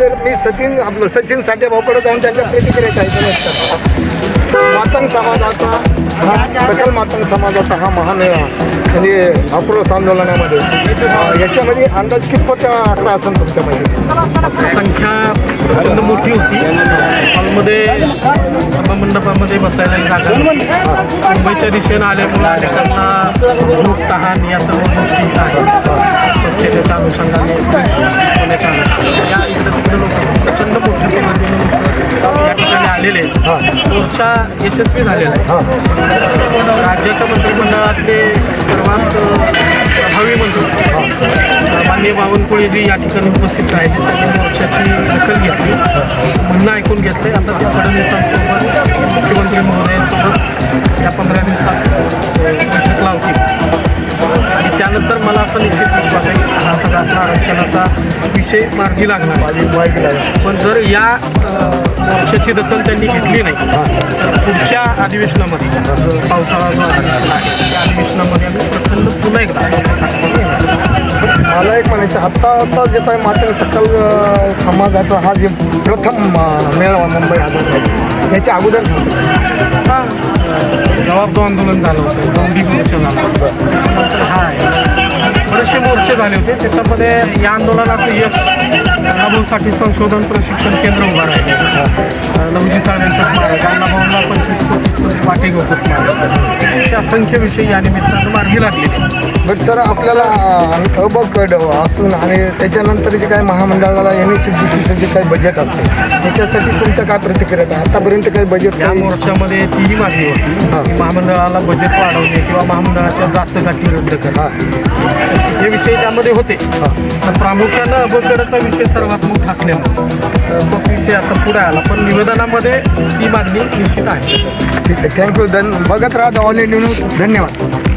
तर मी सचिन आपलं सचिन साठेभाऊकडे जाऊन त्यांच्या प्रतिक्रिया ऐकून मातंग समाजाचा हा सकल मातंग समाजाचा हा महामेळा म्हणजे आक्रोश आंदोलनामध्ये याच्यामध्ये अंदाज कितपत आकडा असेल तुमच्यामध्ये? संख्या प्रचंड मोठी होती. हॉलमध्ये सभामंडपामध्ये बसायला जागा मुंबईच्या दिशेनं आल्यामुळे लोकांना लोक तहान या सर्व गोष्टी आहेत. स्वच्छतेच्या अनुषंगाने मोर्चा यशस्वी झालेला आहे. राज्याच्या मंत्रिमंडळातले सर्वात प्रभावी मंत्री माननीय बावनकुळे जी या ठिकाणी उपस्थित राहिले त्यांनी मोर्चाची दखल घेतली. म्हणणं ऐकून घेतले आता ते फडणवीसांसोबत मुख्यमंत्री महोदयांसोबत या पंधरा दिवसात बैठक लावतील. आणि त्यानंतर मला असा निश्चित आरक्षणाचा विषय मार्गी लागणार माझी माहिती लागेल. पण जर या मोर्चाची दखल त्यांनी घेतली नाही तर पुढच्या अधिवेशनामध्ये जो पावसाळा जो अधिवेशन आहे त्या अधिवेशनामध्ये आम्ही प्रचंड पुन्हा एकदा मला एक म्हणायचं आत्ताचा जे काही मातंग सकल समाजाचा हा जे प्रथम मेळावा मुंबई हजार याच्या अगोदर. हा. जवाबदो आंदोलन झालं होतं दौंडी मोर्चा झाला होता. झाले होते. त्याच्यामध्ये या आंदोलनाचं यश अण्णाभाऊसाठी संशोधन प्रशिक्षण केंद्र उभं राहिले. लवजी साळवेंचं स्मारक अण्णाभाऊंना पंचवीस कोटीचं वाटेगावचं स्मारक असे असंख्य विषय या निमित्तानं मार्गी लागलेले. आहेत. बट सर आपल्याला अ ब क ड असून आणि त्याच्यानंतर जे काही महामंडळाला एन एस सी जे काही बजेट असते त्याच्यासाठी तुमच्या काय प्रतिक्रिया आहे आतापर्यंत काही बजेट या काही मोर्चामध्ये तीही मागणी होती. की महामंडळाला बजेट वाढवणे किंवा महामंडळाच्या जाचकाठी रद्द करणे. हां. हे विषय त्यामध्ये होते. पण प्रामुख्यानं अबकडचा विषय सर्वात मोठा असल्यामुळे. तो विषय आता पुढे आला. पण निवेदनामध्ये ती मागणी निश्चित आहे. ठीक आहे. थँक्यू धन बघत राहा ऑल इंडिया न्यूज धन्यवाद